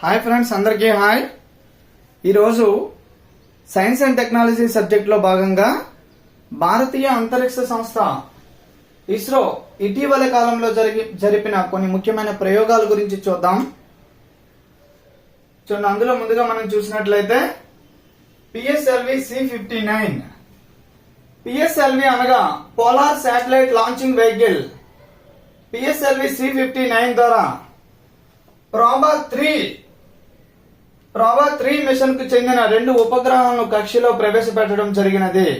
Hi friends అందరికీ hi. ఈరోజు science and technology సబ్జెక్ట్లో భాగంగా భారతీయ అంతరిక్ష సంస్థ ఇస్రో ఇటీవల కాలంలో జరిగి జరిపిన కొన్ని ముఖ్యమైన ప్రయోగాల గురించి చూద్దాం. చూడండి అందులో ముందుగా మనం చూసినట్లయితే PSLV C fifty nine. PSLV అనగా polar satellite launching vehicle. PSLV C fifty nine ద్వారా ప్రాబా త్రీ ప్రాబా త్రీ మిషన్కు చెందిన రెండు ఉపగ్రహాలను కక్షలో ప్రవేశపెట్టడం జరిగినది.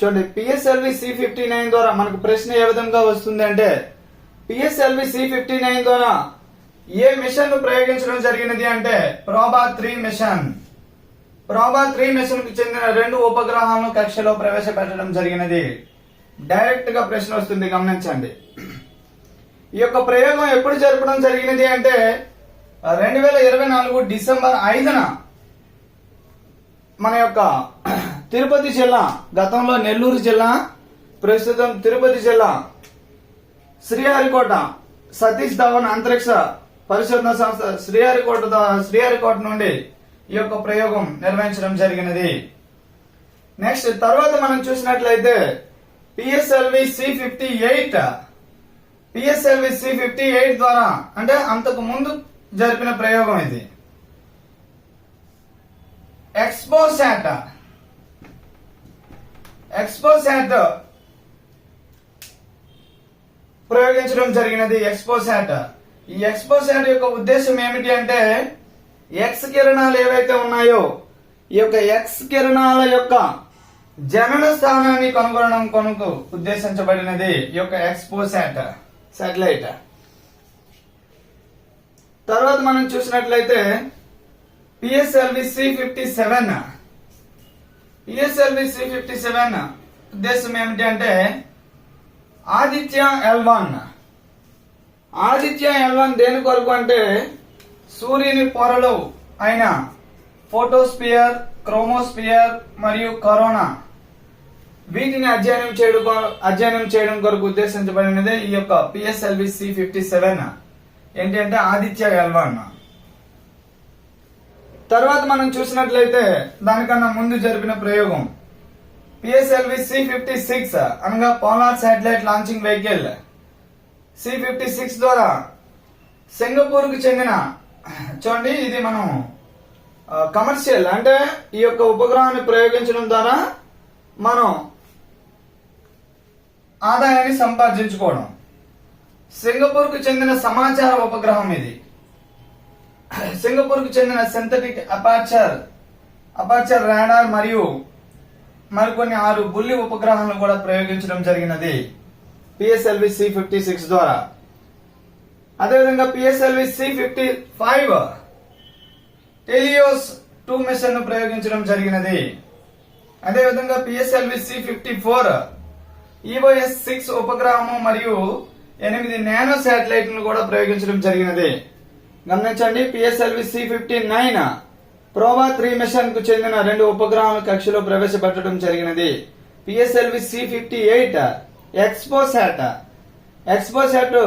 చూడండి పిఎస్ఎల్వి సి ఫిఫ్టీ నైన్ ద్వారా మనకు ప్రశ్న ఏ విధంగా వస్తుంది అంటే పిఎస్ఎల్వి సి ఫిఫ్టీ నైన్ ద్వారా ఏ మిషన్ను ప్రయోగించడం జరిగినది అంటే Proba three mission Proba three మిషన్కు చెందిన రెండు ఉపగ్రహాలను కక్షలో ప్రవేశపెట్టడం జరిగినది. డైరెక్ట్గా ప్రశ్న వస్తుంది గమనించండి. ఈ యొక్క ప్రయోగం ఎప్పుడు జరపడం జరిగినది అంటే రెండు వేల ఇరవై నాలుగు డిసెంబర్ ఐదున మన యొక్క తిరుపతి జిల్లా గతంలో నెల్లూరు జిల్లా ప్రస్తుతం తిరుపతి జిల్లా శ్రీహరికోట సతీష్ ధవన్ అంతరిక్ష పరిశోధన సంస్థ శ్రీహరికోట శ్రీహరికోట నుండి ఈ యొక్క ప్రయోగం నిర్వహించడం జరిగినది. నెక్స్ట్ తర్వాత మనం చూసినట్లయితే PSLV C fifty eight PSLV C fifty eight ద్వారా అంటే అంతకు ముందు జరిపిన ప్రయోగం ఇది. ఎక్స్పోసాట్ ఎక్స్పోసాట్ ప్రయోగించడం జరిగినది ఎక్స్పోసాట్ ఈ ఎక్స్పోసాట్ యొక్క ఉద్దేశం ఏమిటి అంటే ఎక్స్ కిరణాలు ఏవైతే ఉన్నాయో ఈ యొక్క ఎక్స్ కిరణాల యొక్క జనన స్థానాన్ని కనుగొనడం కొనుకు ఉద్దేశించబడినది ఈ యొక్క ఎక్స్పోసాట్ సాటిలైట్ తర్వాత మనం చూసినట్లయితే PSLV C fifty seven PSLV C fifty seven ఉద్దేశం ఏమిటి అంటే ఆదిత్య ఎల్వన్ ఆదిత్య ఎల్వన్ దేని కొరకు అంటే సూర్యుని పొరలు అయిన ఫోటోస్పియర్ క్రోమోస్పియర్ మరియు కరోనా వీటిని అధ్యయనం చేయడం అధ్యయనం చేయడం కొరకు ఉద్దేశించబడినదే ఈ యొక్క పిఎస్ఎల్వి సి ఫిఫ్టీ సెవెన్ ఏంటంటే ఆదిత్య ఎల్వన్ తర్వాత మనం చూసినట్లయితే దానికన్నా ముందు జరిపిన ప్రయోగం. పిఎస్ఎల్వి సి ఫిఫ్టీ సిక్స్ అనగా polar satellite launching vehicle C fifty six ద్వారా సింగపూర్కు చెందిన చూడండి ఇది మనం కమర్షియల్ అంటే ఈ యొక్క ఉపగ్రహాన్ని ప్రయోగించడం ద్వారా మనం ఆదాయాన్ని సంపాదించుకోవడం. సింగపూర్కు చెందిన సమాచార ఉపగ్రహం ఇది. సింగపూర్కు చెందిన సింథటిక్ అపార్చర్ అపార్చర్ రాడార్ మరియు మరికొన్ని ఆరు బుల్లి ఉపగ్రహాలను కూడా ప్రయోగించడం జరిగినది. పిఎస్ఎల్వి సి ఫిఫ్టీ సిక్స్ ద్వారా. అదేవిధంగా PSLV C fifty five TeLEOS two మిషన్ను ప్రయోగించడం జరిగినది. అదేవిధంగా PSLV C fifty four EOS six ఉపగ్రహము మరియు ఎనిమిది నానో శాటిలైట్ను కూడా ప్రయోగించడం జరిగినది. గమనించండి PSLV C fifty nine PROBA three మిషన్కు చెందిన రెండు ఉపగ్రహాల కక్షలో ప్రవేశపెట్టడం జరిగినది. PSLV C fifty eight XPoSat XPoSat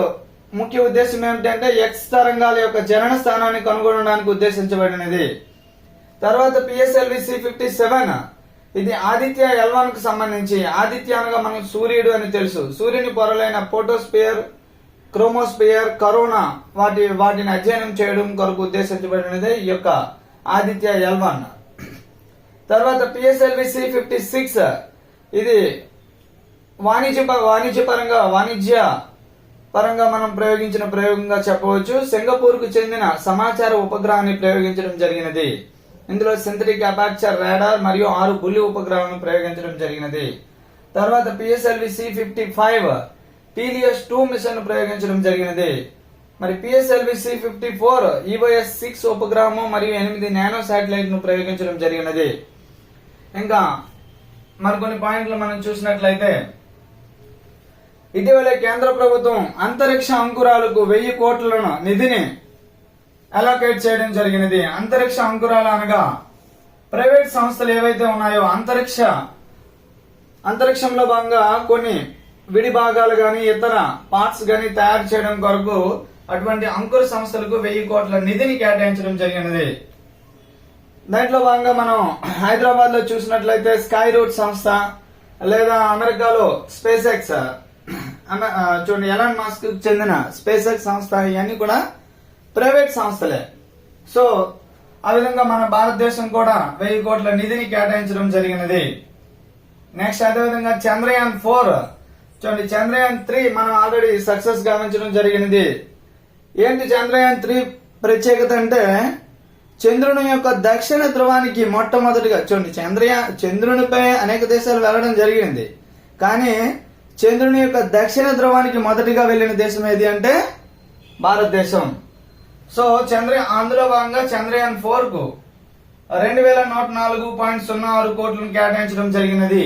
ముఖ్య ఉద్దేశం ఏమిటంటే ఎక్స్ తరంగాల యొక్క జనన స్థానాన్ని కనుగొనడానికి ఉద్దేశించబడినది. తర్వాత పిఎస్ఎల్వి సి ఫిఫ్టీ సెవెన్ ఇది ఆదిత్య ఎల్వన్కు సంబంధించి. ఆదిత్య అనగా మనకు సూర్యుడు అని తెలుసు. సూర్యుని పొరలైన ఫోటోస్పియర్ క్రోమోస్పియర్ కరోనా వాటి వాటిని అధ్యయనం చేయడం కొరకు ఉద్దేశించబడినది ఈ యొక్క ఆదిత్య ఎల్వన్ తర్వాత పిఎస్ఎల్వి సి ఫిఫ్టీ సిక్స్ ఇది వాణిజ్య వాణిజ్యపరంగా వాణిజ్య పరంగా వాణిజ్య పరంగా మనం ప్రయోగించిన ప్రయోగంగా చెప్పవచ్చు. సింగపూర్కు చెందిన సమాచార ఉపగ్రహాన్ని ప్రయోగించడం జరిగినది. ఇందులో సింథటిక్ అపార్చర్ రాడార్ మరియు ఆరు బుల్లి ఉపగ్రహాలను ప్రయోగించడం జరిగినది. తర్వాత PSLV C fifty five TeLEOS two mission ప్రయోగించడం జరిగినది. మరి PSLV C fifty four EOS six ఉపగ్రహము మరియు ఎనిమిది నానో శాటిలైట్ను ప్రయోగించడం జరిగినది. ఇంకా మరికొన్ని పాయింట్లు మనం చూసినట్లయితే ఇటీవలే కేంద్ర ప్రభుత్వం అంతరిక్ష అంకురాలకు వెయ్యి కోట్లను నిధిని అలోకేట్ చేయడం జరిగినది. అంతరిక్ష అంకురాలు అనగా ప్రైవేట్ సంస్థలు ఏవైతే ఉన్నాయో అంతరిక్ష అంతరిక్షంలో భాగంగా కొన్ని విడి భాగాలు గాని ఇతర పార్ట్స్ గాని తయారు చేయడం కొరకు అటువంటి అంకుర సంస్థలకు వెయ్యి కోట్ల నిధిని కేటాయించడం జరిగినది. దాంట్లో భాగంగా మనం హైదరాబాద్లో చూసినట్లయితే స్కై రూట్ సంస్థ లేదా అమెరికాలో స్పేస్ ఎక్స్ చూడండి ఎలాన్ మాస్క్ చెందిన స్పేస్ ఎక్స్ సంస్థ ఇవన్నీ కూడా ప్రైవేట్ సంస్థలే. సో ఆ విధంగా మన భారతదేశం కూడా వెయ్యి కోట్ల నిధిని కేటాయించడం జరిగినది. నెక్స్ట్ అదేవిధంగా చంద్రయాన్ ఫోర్. చూడండి చంద్రయాన్ త్రీ మనం ఆల్రెడీ సక్సెస్ గావించడం జరిగినది. ఏంటి చంద్రయాన్ త్రీ ప్రత్యేకత అంటే చంద్రుని యొక్క దక్షిణ ధ్రువానికి మొట్టమొదటిగా చూడండి చంద్రయాన్ చంద్రునిపై అనేక దేశాలు వెళ్ళడం జరిగింది. కానీ చంద్రుని యొక్క దక్షిణ ధ్రువానికి మొదటిగా వెళ్ళిన దేశం ఏది అంటే భారతదేశం. సో చంద్ర అందులో భాగంగా చంద్రయాన్ ఫోర్కు రెండు వేల నూట నాలుగు పాయింట్ సున్నా ఆరు కోట్లను కేటాయించడం జరిగినది.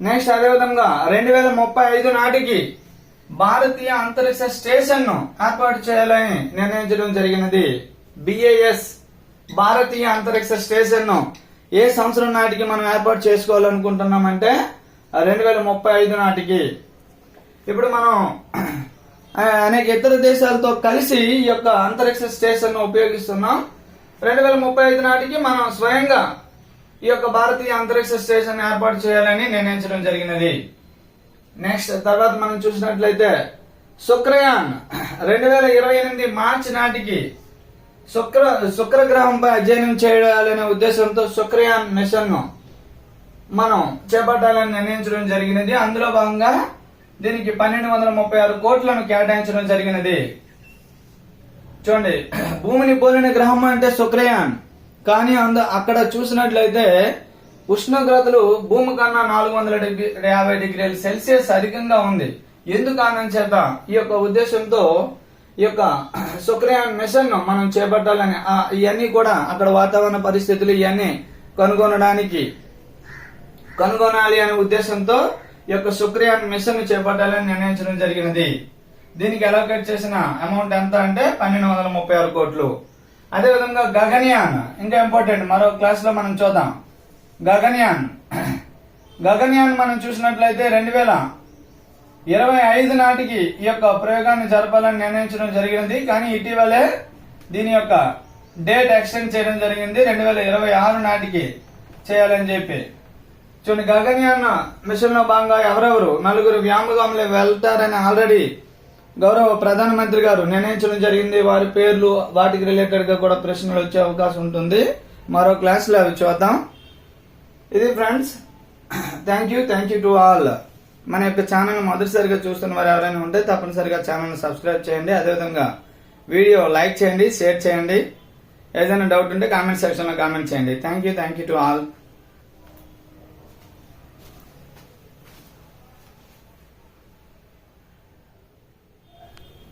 నెక్స్ట్ అదేవిధంగా రెండు వేల ముప్పై ఐదు నాటికి భారతీయ అంతరిక్ష స్టేషన్ను ఏర్పాటు చేయాలని నిర్ణయించడం జరిగినది. బిఏఎస్ భారతీయ అంతరిక్ష స్టేషన్ను ఏ సంవత్సరం నాటికి మనం ఏర్పాటు చేసుకోవాలనుకుంటున్నామంటే రెండు వేల ముప్పై ఐదు నాటికి. ఇప్పుడు మనం అనేక ఇతర దేశాలతో కలిసి ఈ యొక్క అంతరిక్ష స్టేషన్ ఉపయోగిస్తున్నాం. రెండు వేల ముప్పై ఐదు నాటికి మనం స్వయంగా ఈ యొక్క భారతీయ అంతరిక్ష స్టేషన్ ఏర్పాటు చేయాలని నిర్ణయించడం జరిగినది. నెక్స్ట్ తర్వాత మనం చూసినట్లయితే శుక్రయాన్ రెండు వేల ఇరవై ఎనిమిది మార్చి నాటికి శుక్ర శుక్రగ్రహంపై అధ్యయనం చేయాలనే ఉద్దేశంతో శుక్రయాన్ మిషన్ను మనం చేపట్టాలని నిర్ణయించడం జరిగినది. అందులో భాగంగా దీనికి పన్నెండు వందల ముప్పై ఆరు కోట్లను కేటాయించడం జరిగినది. చూడండి భూమిని పోలిన గ్రహం అంటే శుక్రయాన్. కానీ అంద అక్కడ చూసినట్లయితే ఉష్ణోగ్రతలు భూమి కన్నా నాలుగు వందల డిగ్రీ యాభై డిగ్రీల సెల్సియస్ అధికంగా ఉంది. ఎందుకు చేత ఈ యొక్క ఉద్దేశంతో ఈ యొక్క శుక్రయాన్ మిషన్ మనం చేపట్టాలని ఆ, ఇవన్నీ కూడా అక్కడ వాతావరణ పరిస్థితులు ఇవన్నీ కనుగొనడానికి. కనుగొనాలి అనే ఉద్దేశంతో యొక్క శుక్రయాన్ మిషన్ చేపట్టాలని నిర్ణయించడం జరిగినది. దీనికి అలోకేట్ చేసిన అమౌంట్ ఎంత అంటే పన్నెండు వందల ముప్పై ఆరు కోట్లు. అదేవిధంగా గగన్యాన్ ఇంకా ఇంపార్టెంట్ మరో క్లాస్లో మనం చూద్దాం. గగన్యాన్. గగన్యాన్ మనం చూసినట్లయితే రెండు వేల ఇరవై ఐదు నాటికి ఈ యొక్క ప్రయోగాన్ని జరపాలని నిర్ణయించడం జరిగినది. కానీ ఇటీవలే దీని యొక్క డేట్ ఎక్స్టెండ్ చేయడం జరిగింది. రెండు వేల ఇరవై ఆరు నాటికి చేయాలని చెప్పి. చూడండి గగన్యాన్ మిషన్లో భాగంగా ఎవరెవరు నలుగురు వ్యామగాములు వెళ్తారని ఆల్రెడీ గౌరవ ప్రధానమంత్రి గారు నిర్ణయించడం జరిగింది. వారి పేర్లు వాటికి రిలేటెడ్గా కూడా ప్రశ్నలు వచ్చే అవకాశం ఉంటుంది. మరో క్లాస్లో అవి చూద్దాం. ఇది friends thank you thank you to all మన యొక్క ఛానల్ మొదటిసారిగా చూస్తున్న వారు ఎవరైనా ఉంటే తప్పనిసరిగా ఛానల్ని సబ్స్క్రైబ్ చేయండి. అదేవిధంగా వీడియో లైక్ చేయండి షేర్ చేయండి. ఏదైనా డౌట్ ఉంటే కామెంట్ సెక్షన్లో కామెంట్ చేయండి. Thank you thank you to all